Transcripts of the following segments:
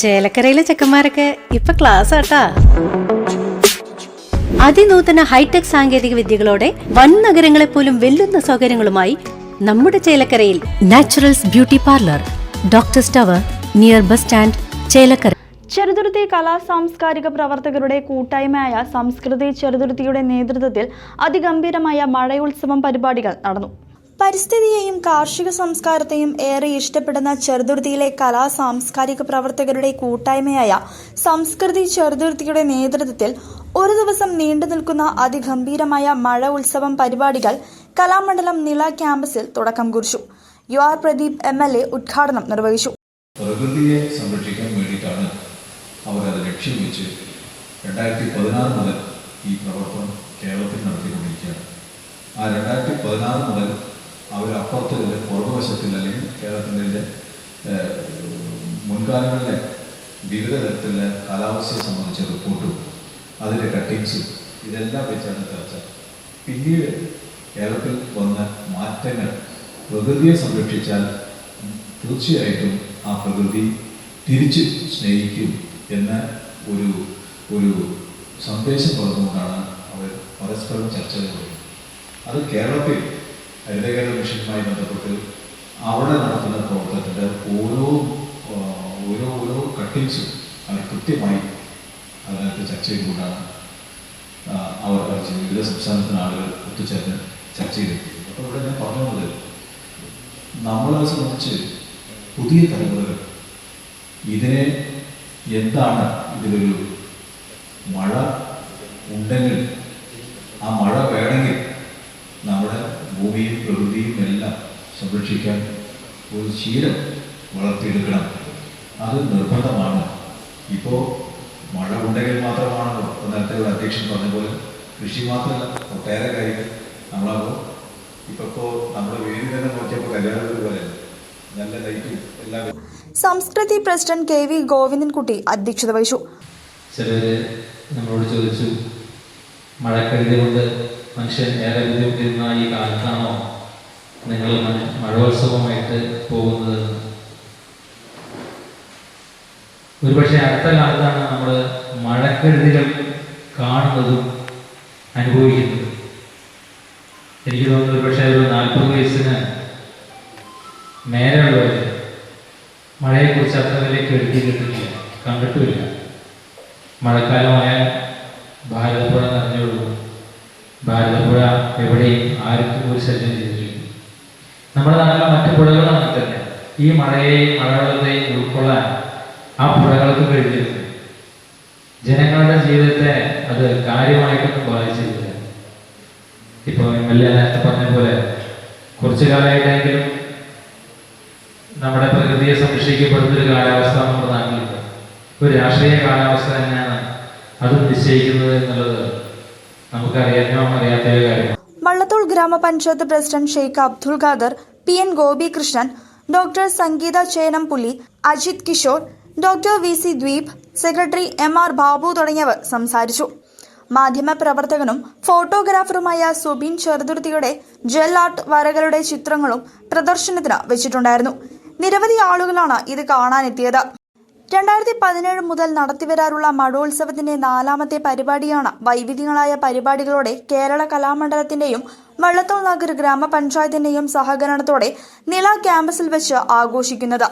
ചേലക്കരയിലെ ചെക്കന്മാരൊക്കെ ഇപ്പൊ ക്ലാസ് ആട്ടാ. അതിനൂതന ഹൈടെക് സാങ്കേതിക വിദ്യകളോടെ വൻ നഗരങ്ങളെ പോലും വെല്ലുന്ന സൗകര്യങ്ങളുമായി നമ്മുടെ ചേലക്കരയിൽ naturals beauty parlour doctor tower near bus stand Chelakkara. Cheruthuruthy കലാ സാംസ്കാരിക പ്രവർത്തകരുടെ കൂട്ടായ്മയായ സംസ്കൃതി ചെറുതുരുത്തിയുടെ നേതൃത്വത്തിൽ അതിഗംഭീരമായ മഴയുത്സവം പരിപാടികൾ നടന്നു. പരിസ്ഥിതിയെയും കാർഷിക സംസ്കാരത്തെയും ഏറെ ഇഷ്ടപ്പെടുന്ന ചെറുതുരുത്തിയിലെ കലാ സാംസ്കാരിക പ്രവർത്തകരുടെ കൂട്ടായ്മയായ സംസ്കൃതി ചെറുതുരുത്തിയുടെ നേതൃത്വത്തിൽ ഒരു ദിവസം നീണ്ടു നിൽക്കുന്ന അതിഗംഭീരമായ മഴ ഉത്സവം പരിപാടികൾ കലാമണ്ഡലം നില ക്യാമ്പസിൽ തുടക്കം കുറിച്ചു. U R Pradeep M L A ഉദ്ഘാടനം നിർവഹിച്ചു. പ്രകൃതിയെ സംരക്ഷിക്കാൻ വേണ്ടിയിട്ടാണ് അവർ അത് ലക്ഷ്യം വെച്ച് രണ്ടായിരത്തി പതിനാറ് മുതൽ ഈ പ്രവർത്തനം കേരളത്തിൽ നടത്തിക്കൊണ്ടിരിക്കുകയാണ്. ആ രണ്ടായിരത്തി പതിനാറ് മുതൽ അവർ അപ്പുറത്തിലെ പുറകുവശത്തിൽ അല്ലെങ്കിൽ കേരളത്തിന്റെ മുൻകാലങ്ങളിലെ വിവിധ തരത്തിലുള്ള കാലാവസ്ഥയെ സംബന്ധിച്ച റിപ്പോർട്ടും അതിന്റെ കട്ടിങ്സും ഇതെല്ലാം വെച്ചാണ് ചർച്ച. പിന്നീട് കേരളത്തിൽ വന്ന മാറ്റങ്ങൾ പ്രകൃതിയെ സംരക്ഷിച്ചാൽ തീർച്ചയായിട്ടും ആ പ്രകൃതി തിരിച്ച് സ്നേഹിക്കും എന്ന ഒരു ഒരു സന്ദേശം പറഞ്ഞുകൊണ്ടാണ് അവർ പരസ്പരം തുടങ്ങി അത് കേരളത്തിൽ ഹരിതകേരള മിഷനുമായി ബന്ധപ്പെട്ട് അവിടെ നടത്തുന്ന പ്രവർത്തനത്തിന്റെ ഓരോ ഓരോ ഓരോ കട്ടിങ്സും അവർ കൃത്യമായി അതിനകത്ത് ചർച്ച ചെയ്തുകൊണ്ടാണ് അവർ. വിവിധ സംസ്ഥാനത്തിന് ആളുകൾ ഒത്തുചേർന്ന് ചർച്ച ചെയ്തിട്ടുണ്ട് അപ്പോൾ ഇവിടെ ഞാൻ പറഞ്ഞു വന്നത് നമ്മളെ സംബന്ധിച്ച് പുതിയ തലമുറകൾ ഇതിനെ എന്താണ് ഇതിലൊരു മഴ ഉണ്ടെങ്കിൽ ആ മഴ വേണമെങ്കിൽ നമ്മുടെ ഭൂമിയും പ്രകൃതിയും എല്ലാം സംരക്ഷിക്കാൻ ഒരു ശീലം വളർത്തിയെടുക്കണം. അത് നിർബന്ധമാണ്. ഇപ്പോൾ മഴ ഉണ്ടെങ്കിൽ മാത്രമാണല്ലോ. നേരത്തെ ഒരു അധ്യക്ഷൻ പറഞ്ഞ പോലെ കൃഷി മാത്രമല്ല ഒട്ടേറെ കാര്യങ്ങൾ. നമ്മളപ്പോൾ ഇപ്പൊ ഇപ്പോൾ നമ്മുടെ വേദി തന്നെ നോക്കിയപ്പോൾ കല്യാണം വീട് പോലെ. നല്ല ലൈറ്റും എല്ലാം Samskriti president K V Govindankutty അധ്യക്ഷത വഹിച്ചു. ചിലര് നമ്മളോട് ചോദിച്ചു മഴക്കെടുതി കൊണ്ട് മനുഷ്യൻ ഏറെ ബുദ്ധിമുട്ടിരുന്ന ഈ കാലത്താണോ നിങ്ങൾ മഴോത്സവമായിട്ട് പോകുന്നത്? ഒരുപക്ഷെ അടുത്ത കാലത്താണ് നമ്മൾ മഴക്കെടുതികൾ കാണുന്നതും അനുഭവിക്കുന്നത്. എനിക്ക് തോന്നുന്നു ഒരുപക്ഷെ ഒരു നാൽപ്പത് വയസ്സിന് നേരെയുള്ളവർ മഴയെക്കുറിച്ച് അത്ര വലിയ കെടുതി കിട്ടുന്നില്ല കണ്ടിട്ടുമില്ല. മഴക്കാലമായാൽ ഭാരതപ്പുഴ നിറഞ്ഞൊഴുകും. ഭാരതപ്പുഴ എവിടെയും ആർക്കും ഒരു ശല്യം ചെയ്തിട്ടില്ല നമ്മുടെ നാട്ടിലെ മറ്റു അങ്ങനെ തന്നെ. ഈ മഴയെയും മഴവെള്ളത്തെയും ഉൾക്കൊള്ളാൻ ആ പുഴകൾക്ക് കഴിഞ്ഞിരുന്നു ജനങ്ങളുടെ ജീവിതത്തെ അത് കാര്യമായിട്ടൊന്നും ബാധിച്ചിട്ടില്ല. ഇപ്പോൾ എം എൽ എ നേരത്തെ പറഞ്ഞ പോലെ കുറച്ചു കാലമായിട്ടെങ്കിലും നമ്മുടെ പ്രകൃതിയെ സംരക്ഷിക്കപ്പെടുന്ന ഒരു കാലാവസ്ഥ നമ്മുടെ നാട്ടിലുണ്ട് ഒരു രാഷ്ട്രീയ കാലാവസ്ഥ തന്നെയാണ് അത് നിശ്ചയിക്കുന്നത് എന്നുള്ളത് Vallathol Grama Panchayat president Sheikh Abdul Khader P N Gopikrishnan doctor Sangeetha Chenampulli Ajith Kishore doctor V C Dweep secretary M R Babu തുടങ്ങിയവർ സംസാരിച്ചു. മാധ്യമപ്രവർത്തകനും ഫോട്ടോഗ്രാഫറുമായ സുബിൻ ചെറുതുരുത്തിയുടെ ജെൽ ആർട്ട് വരകളുടെ ചിത്രങ്ങളും പ്രദർശനത്തിന് വെച്ചിട്ടുണ്ടായിരുന്നു. നിരവധി ആളുകളാണ് ഇത് കാണാനെത്തിയത്. രണ്ടായിരത്തി പതിനേഴ് മുതൽ നടത്തിവരാറുള്ള മഴോത്സവത്തിന്റെ നാലാമത്തെ പരിപാടിയാണ് വൈവിധ്യങ്ങളായ പരിപാടികളോടെ കേരള കലാമണ്ഡലത്തിന്റെയും വള്ളത്തോൾ നഗർ ഗ്രാമപഞ്ചായത്തിന്റെയും സഹകരണത്തോടെ നില ക്യാമ്പസിൽ വെച്ച് ആഘോഷിക്കുന്നത്.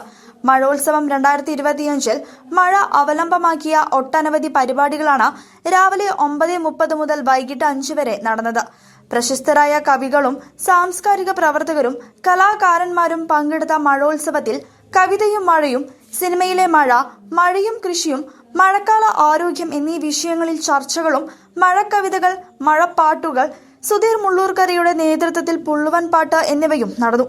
മഴോത്സവം രണ്ടായിരത്തി ഇരുപത്തിയഞ്ചിൽ മഴ അവലംബമാക്കിയ ഒട്ടനവധി പരിപാടികളാണ് രാവിലെ ഒമ്പത് മുപ്പത് മുതൽ വൈകിട്ട് അഞ്ച് വരെ നടന്നത്. പ്രശസ്തരായ കവികളും സാംസ്കാരിക പ്രവർത്തകരും കലാകാരന്മാരും പങ്കെടുത്ത മഴോത്സവത്തിൽ കവിതയും മഴയും സിനിമയിലെ മഴ മഴയും കൃഷിയും മഴക്കാല ആരോഗ്യം എന്നീ വിഷയങ്ങളിൽ ചർച്ചകളും മഴക്കവിതകൾ മഴപ്പാട്ടുകൾ സുധീർ മുള്ളൂർക്കരയുടെ നേതൃത്വത്തിൽ പുള്ളുവൻ പാട്ട് എന്നിവയും നടന്നു.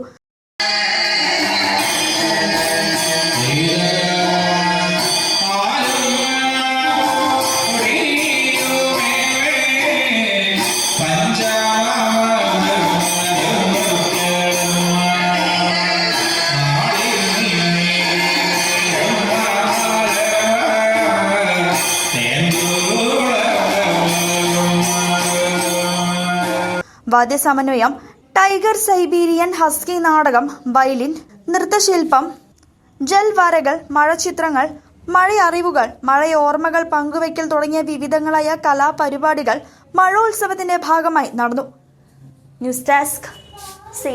വാദ്യസമന്വയം ടൈഗർ സൈബീരിയൻ ഹസ്കി നാടകം വയലിൻ നൃത്തശില്പം ജൽവരകൾ മഴച്ചിത്രങ്ങൾ മഴയറിവുകൾ മഴയോർമ്മകൾ പങ്കുവയ്ക്കൽ തുടങ്ങിയ വിവിധങ്ങളായ കലാപരിപാടികൾ മഴോത്സവത്തിന്റെ ഭാഗമായി നടന്നു. News desk C